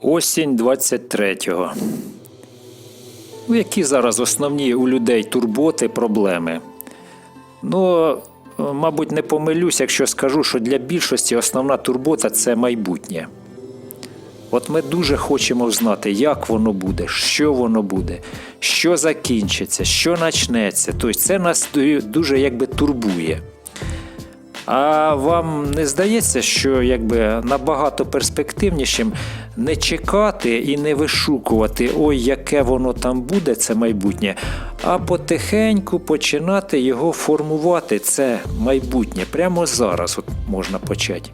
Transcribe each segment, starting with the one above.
Осінь 23-го. Ну, які зараз основні у людей турботи, проблеми? Ну, е, мабуть, не помилюсь, якщо скажу, що для більшості основна турбота це майбутнє. От ми дуже хочемо знати, як воно буде, що воно буде, що закінчиться, що почнеться. Тобто це нас дуже якби турбує. А вам не здається, що якби набагато перспективнішим не чекати і не вишукувати, ой, яке воно там буде, це майбутнє, а потихеньку починати його формувати, це майбутнє. Прямо зараз от можна почати.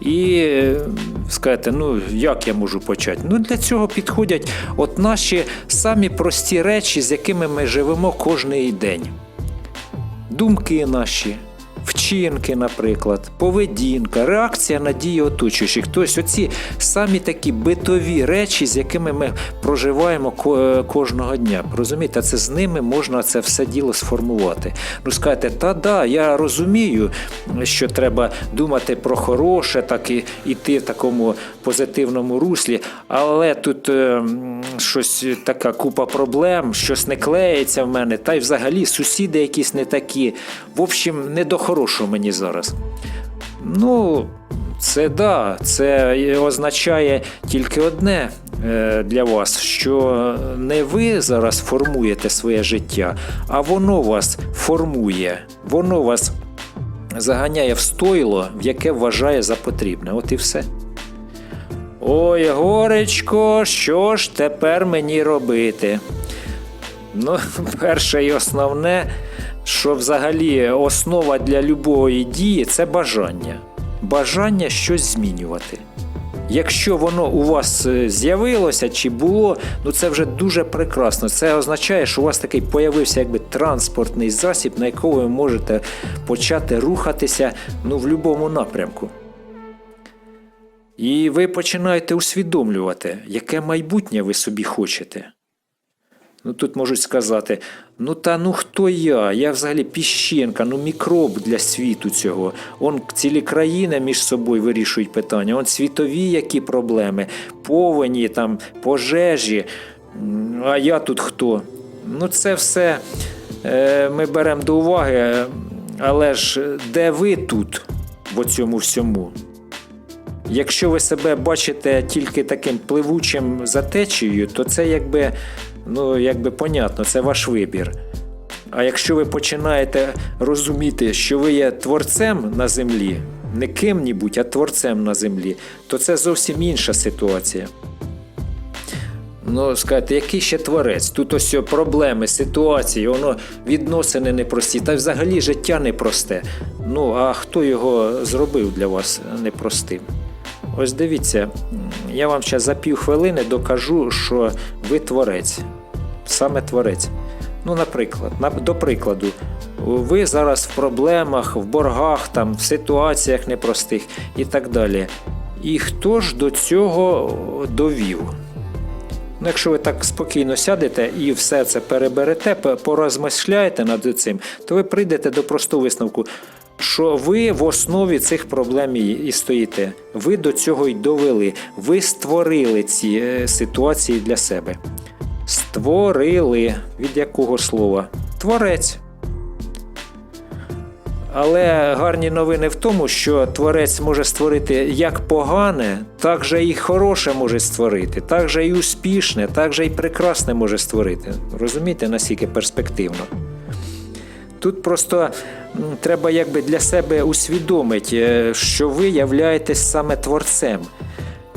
І е, скажете, ну як я можу почати? Ну для цього підходять от наші самі прості речі, з якими ми живемо кожний день. Думки наші, вчинки, наприклад, поведінка, реакція на дії оточуючих. Тобто оці самі такі битові речі, з якими ми проживаємо кожного дня. Розумієте, це з ними можна це все діло сформувати. Ну скажете, та да, я розумію, що треба думати про хороше, так і йти в такому позитивному руслі, але тут е, щось така купа проблем, щось не клеїться в мене, та й взагалі сусіди якісь не такі. В общем, не до хорошого мені зараз. Ну, це да, це означає тільки одне е, для вас, що не ви зараз формуєте своє життя, а воно вас формує, воно вас заганяє в стойло, в яке вважає за потрібне. От і все. Ой, горечко, що ж тепер мені робити? Ну, перше і основне, що взагалі основа для любої дії це бажання. Бажання щось змінювати. Якщо воно у вас е, з'явилося чи було, ну це вже дуже прекрасно. Це означає, що у вас такий появився якби транспортний засіб, на якому ви можете почати рухатися ну, в будь-якому напрямку. І ви починаєте усвідомлювати, яке майбутнє ви собі хочете. Ну тут можуть сказати: ну та ну хто я? Я взагалі піщинка, ну мікроб для світу цього. Он цілі країни між собою вирішують питання, он світові які проблеми, повені, там, пожежі. А я тут хто? Ну, це все е, ми беремо до уваги, е, але ж де ви тут в цьому всьому? Якщо ви себе бачите тільки таким пливучим за то це якби, ну, якби понятно, це ваш вибір. А якщо ви починаєте розуміти, що ви є творцем на землі, не ким-нібудь, а творцем на землі, то це зовсім інша ситуація. Ну, скажете, який ще творець? Тут ось проблеми, ситуації, воно відносини непрості, та взагалі життя непросте. Ну, а хто його зробив для вас непростим? Ось дивіться, я вам зараз за півхвилини докажу, що ви творець, саме творець. Ну, наприклад, на- до прикладу, ви зараз в проблемах, в боргах, там, в ситуаціях непростих і так далі. І хто ж до цього довів? Ну, якщо ви так спокійно сядете і все це переберете, порозмишляєте над цим, то ви прийдете до простого висновку, що ви в основі цих проблем і стоїте. Ви до цього й довели. Ви створили ці е, ситуації для себе. Створили. Від якого слова? Творець. Але гарні новини в тому, що творець може створити як погане, так же і хороше може створити, так же і успішне, так же і прекрасне може створити. Розумієте, наскільки перспективно? Тут просто треба якби для себе усвідомити, е, що ви являєтесь саме творцем.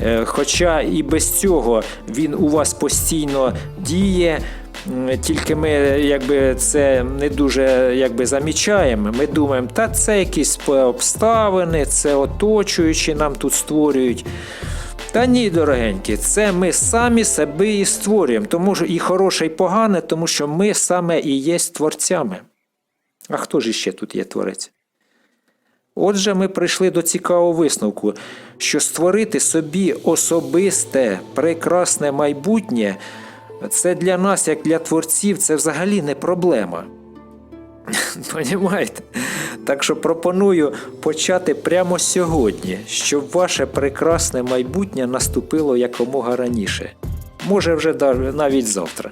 Е, Хоча і без цього він у вас постійно діє, тільки ми якби це не дуже якби замічаємо. Ми думаємо, та це якісь обставини, це оточуючі нам тут створюють. Та ні, дорогенькі, це ми самі себе і створюємо, тому що і хороше, і погане, тому що ми саме і є творцями. А хто ж іще тут є творець? Отже, ми прийшли до цікавого висновку, що створити собі особисте, прекрасне майбутнє це для нас, як для творців, це взагалі не проблема. Понімаєте? Так що пропоную почати прямо сьогодні, щоб ваше прекрасне майбутнє наступило якомога раніше. Може, вже навіть завтра.